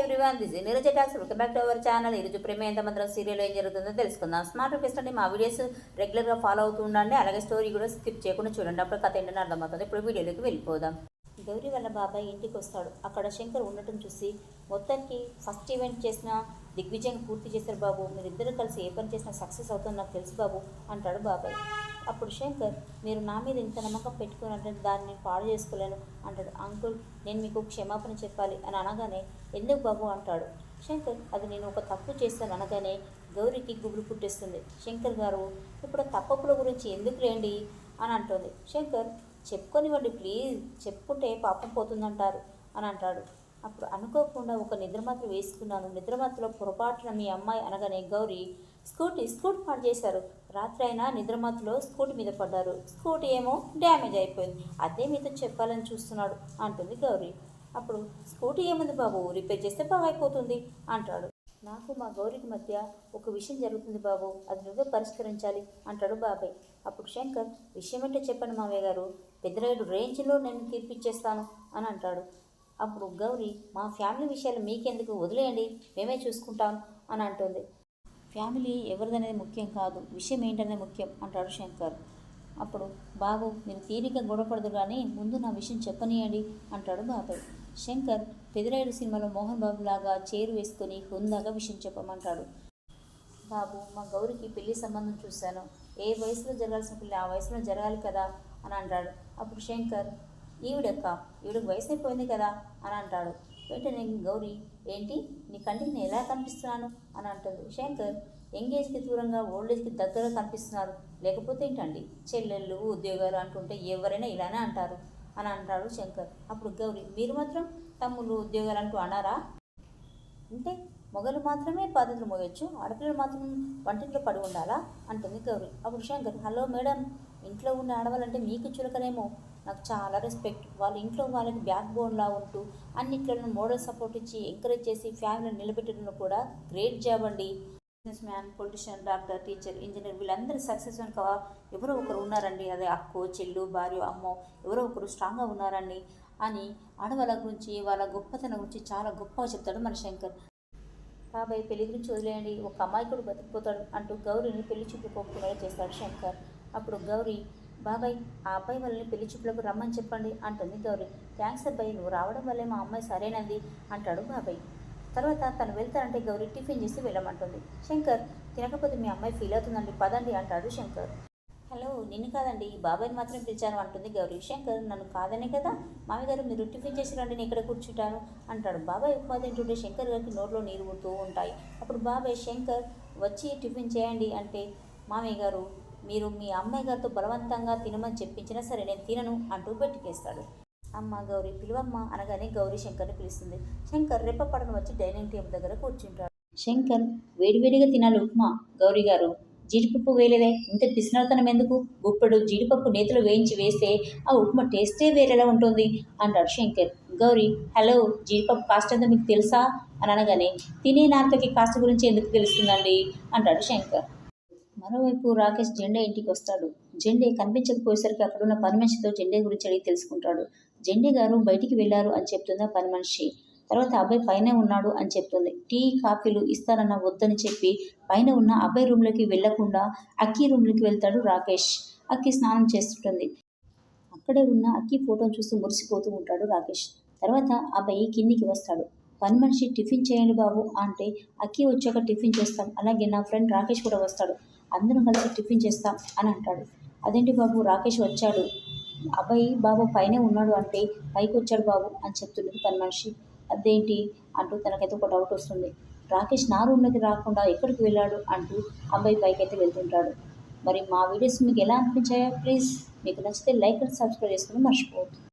Everyone this Neeraja talks welcome back to our channel ఈరోజు ప్రేమ ఎంత మాత్రం సీరియల్ ఏం జరుగుతుందో తెలుసుకుందాం. స్మార్ట్ రిక్వెస్ట్ అండి మా వీడియోస్ రెగ్యులర్గా ఫాలో అవుతూ ఉండండి. అలాగే స్టోరీ కూడా స్కిప్ చేయకుండా చూడండి. అప్పుడు కథ ఏంటని అర్థమవుతుంది. ఇప్పుడు వీడియోలోకి వెళ్ళిపోదాం. గౌరీ వాళ్ళ బాబాయ్ ఇంటికి వస్తాడు. అక్కడ శంకర్ ఉండటం చూసి మొత్తానికి ఫస్ట్ ఈవెంట్ చేసిన దిగ్విజయం పూర్తి చేశారు బాబు. మీరిద్దరూ కలిసి ఏ పని చేసినా సక్సెస్ అవుతుందో నాకు తెలుసు బాబు అంటాడు బాబాయ్. అప్పుడు శంకర్ మీరు నా మీద ఇంత నమ్మకం పెట్టుకున్నట్టు దాన్ని నేను పాడు చేసుకోలేను అంటాడు. అంకుల్ నేను మీకు క్షమాపణ చెప్పాలి అని అనగానే ఎందుకు బాబు అంటాడు. శంకర్ అది నేను ఒక తప్పు చేస్తాను అనగానే గౌరికి గుబులు పుట్టేస్తుంది. శంకర్ గారు ఇప్పుడు తప్పప్పుల గురించి ఎందుకు లేండి అని అంటుంది. శంకర్ చెప్పుకొనివ్వండి ప్లీజ్ చెప్పుకుంటే పాపం పోతుందంటారు అని అంటాడు. అప్పుడు అనుకోకుండా ఒక నిద్రమాత్ర వేసుకున్నాను. నిద్రమాత్రలో పొరపాటున మీ అమ్మాయి అనగానే గౌరీ స్కూటీ స్కూటీ పాడు చేశారు. రాత్రి అయినా నిద్రమాత్రలో స్కూటీ మీద పడ్డారు. స్కూటీ ఏమో డ్యామేజ్ అయిపోయింది. అదే మీతో చెప్పాలని చూస్తున్నాడు అంటుంది గౌరీ. అప్పుడు స్కూటీ ఏముంది బాబు? రిపేర్ చేస్తే బాగైపోతుంది అయిపోతుంది అంటాడు. నాకు మా గౌరికి మధ్య ఒక విషయం జరుగుతుంది బాబు. అది నువ్వే పరిష్కరించాలి అంటాడు బాబాయ్. అప్పుడు శంకర్ విషయం ఏంటో చెప్పండి మావయ్య గారు. పెద్దరాయుడు రేంజ్లో నేను తీర్పిచ్చేస్తాను అని అంటాడు. అప్పుడు గౌరీ మా ఫ్యామిలీ విషయాలు మీకెందుకు? వదిలేయండి మేమే చూసుకుంటాం అని అంటుంది. ఫ్యామిలీ ఎవరిదనేది ముఖ్యం కాదు. విషయం ఏంటనేది ముఖ్యం అంటాడు శంకర్. అప్పుడు బాబు మీరు తీరిక గొడవపడదు కానీ ముందు నా విషయం చెప్పనీయండి అంటాడు బాబాయ్. శంకర్ పెదిరాయుడు సినిమాలో మోహన్ బాబు లాగా చేరు వేసుకొని హుందాగా విషయం చెప్పమంటాడు. బాబు మా గౌరికి పెళ్ళి సంబంధం చూశాను. ఏ వయసులో జరగాల్సిన పెళ్ళి ఆ వయసులో జరగాలి కదా అని అంటాడు. అప్పుడు శంకర్ ఈవిడక్క ఈవిడకి వయసు అయిపోయింది కదా అని అంటాడు. వెంటనే గౌరీ ఏంటి? నీ కంటికి నేను ఎలా కనిపిస్తున్నాను? అని అంటాడు శంకర్ ఎంగేజ్కి దూరంగా ఓల్డ్ ఏజ్కి దగ్గరగా కనిపిస్తున్నారు. లేకపోతే ఏంటండి? చెల్లెళ్ళు ఉద్యోగాలు అంటుంటే ఎవరైనా ఇలానే అంటారు అని అంటాడు శంకర్. అప్పుడు గౌరీ మీరు మాత్రం తమ్ముళ్ళు ఉద్యోగాలు అంటూ అన్నారా? అంటే మొగలు మాత్రమే బాధ్యతలు మోయొచ్చు ఆడపిల్లలు మాత్రం వంటింట్లో పడి ఉండాలా? అంటుంది గౌరీ. అప్పుడు శంకర్ హలో మేడం ఇంట్లో ఉన్న ఆడవాళ్ళంటే మీకు చులకనేమో? నాకు చాలా రెస్పెక్ట్ వాళ్ళ ఇంట్లో వాళ్ళకి బ్యాక్ బోన్లా ఉంటూ అన్నిట్లను మోడల్ సపోర్ట్ ఇచ్చి ఎంకరేజ్ చేసి ఫ్యామిలీని నిలబెట్టడంలో కూడా గ్రేట్ జాబ్ అండి. Business man politician doctor teacher engineer వీళ్ళందరూ సక్సెస్ వెనుక ఎవరో ఒకరు ఉన్నారండి. అదే అక్కో చెల్లు భార్య అమ్మో ఎవరో ఒకరు స్ట్రాంగ్గా ఉన్నారండి అని ఆడవాళ్ళ గురించి వాళ్ళ గొప్పతనం గురించి చాలా గొప్పగా చెప్తాడు మన శంకర్. బాబాయ్ పెళ్ళి గురించి వదిలేయండి. ఒక అమాయకుడు బతికిపోతాడు అంటూ గౌరీని పెళ్ళి చూపుకోకుండా చేస్తాడు శంకర్. అప్పుడు గౌరీ బాబాయ్ ఆ అబ్బాయి వాళ్ళని పెళ్ళి చూపులకు రమ్మని చెప్పండి అంటుంది గౌరీ. థ్యాంక్స్ అబ్బాయి నువ్వు రావడం వల్లే మా అమ్మాయి సరేనంది అంటాడు బాబాయ్. తర్వాత తను వెళ్తానంటే గౌరీ టిఫిన్ చేసి వెళ్ళమంటుంది. శంకర్ తినకపోతే మీ అమ్మాయి ఫీల్ అవుతుందండి పదండి అంటాడు శంకర్. హలో నిన్ను కాదండి బాబాయ్ని మాత్రం పిలిచాను అంటుంది గౌరీ. శంకర్ నన్ను కాదనే కదా? మామయ్య గారు మీరు టిఫిన్ చేసి రండి నేను ఇక్కడ కూర్చుంటాను అంటాడు బాబాయ్. ఉప్మా తింటుంటే శంకర్ గారికి నోట్లో నీరు ఊడుతూ ఉంటాయి. అప్పుడు బాబాయ్ శంకర్ వచ్చి టిఫిన్ చేయండి అంటే మామయ్య గారు మీరు మీ అమ్మాయి గారితో బలవంతంగా తినమని చెప్పించినా సరే నేను తినను అంటూ బయటికేస్తాడు అమ్మ గౌరీ పిలువమ్మ అనగానే గౌరీ శంకర్ని పిలుస్తుంది. శంకర్ రెప్పపడను వచ్చి డైనింగ్ టేబుల్ దగ్గర కూర్చుంటాడు. శంకర్ వేడివేడిగా తినాలి ఉప్మా. గౌరీ గారు జీడిపప్పు వేయలేదే? ఇంత పిసినతనం ఎందుకు? గుప్పెడు జీడిపప్పు నేతిలో వేయించి వేస్తే ఆ ఉప్మా టేస్టే వేరేలా ఉంటుంది అంటాడు శంకర్. గౌరీ హలో జీడిపప్పు కాస్ట్ ఎంతో మీకు తెలుసా? అని అనగానే తినే నార్తకి కాస్ట్ గురించి ఎందుకు తెలుస్తుందండి? అంటాడు శంకర్. మరోవైపు రాకేష్ జెండా ఇంటికి వస్తాడు జెండే కనిపించకపోయేసరికి అక్కడున్న పని మనిషితో జెండే గురించి అడిగి తెలుసుకుంటాడు. జెండే గారు బయటికి వెళ్ళారు అని చెప్తుంది ఆ పని మనిషి తర్వాత అబ్బాయి పైనే ఉన్నాడు అని చెప్తుంది. టీ కాఫీలు ఇస్తానన్న వద్దని చెప్పి పైన ఉన్న అబ్బాయి రూమ్లోకి వెళ్ళకుండా అక్కి రూమ్లోకి వెళ్తాడు రాకేష్. అక్కి స్నానం చేస్తుంటుంది. అక్కడే ఉన్న అక్కి ఫోటోను చూస్తూ మురిసిపోతూ ఉంటాడు రాకేష్. తర్వాత అబ్బాయి కిందికి వస్తాడు. పని మనిషి టిఫిన్ చేయండి బాబు అంటే అక్కి వచ్చాక టిఫిన్ చేస్తాం. అలాగే నా ఫ్రెండ్ రాకేష్ కూడా వస్తాడు. అందరం కలిసి టిఫిన్ చేస్తాం అని అంటాడు. అదేంటి బాబు? రాకేష్ వచ్చాడు. అబ్బాయి బాబు పైనే ఉన్నాడు అంటే పైకి వచ్చాడు బాబు అని చెప్తున్నది తన మనిషి. అదేంటి? అంటూ తనకైతే ఒక డౌట్ వస్తుంది. రాకేష్ నా రూమ్లోకి రాకుండా ఎక్కడికి వెళ్ళాడు? అంటూ అబ్బాయి పైకి అయితే వెళ్తుంటాడు. మరి మా వీడియోస్ మీకు ఎలా అనిపించాయో? ప్లీజ్ మీకు నచ్చితే లైక్ అండ్ సబ్స్క్రైబ్ చేసుకుని మర్చిపోవద్దు.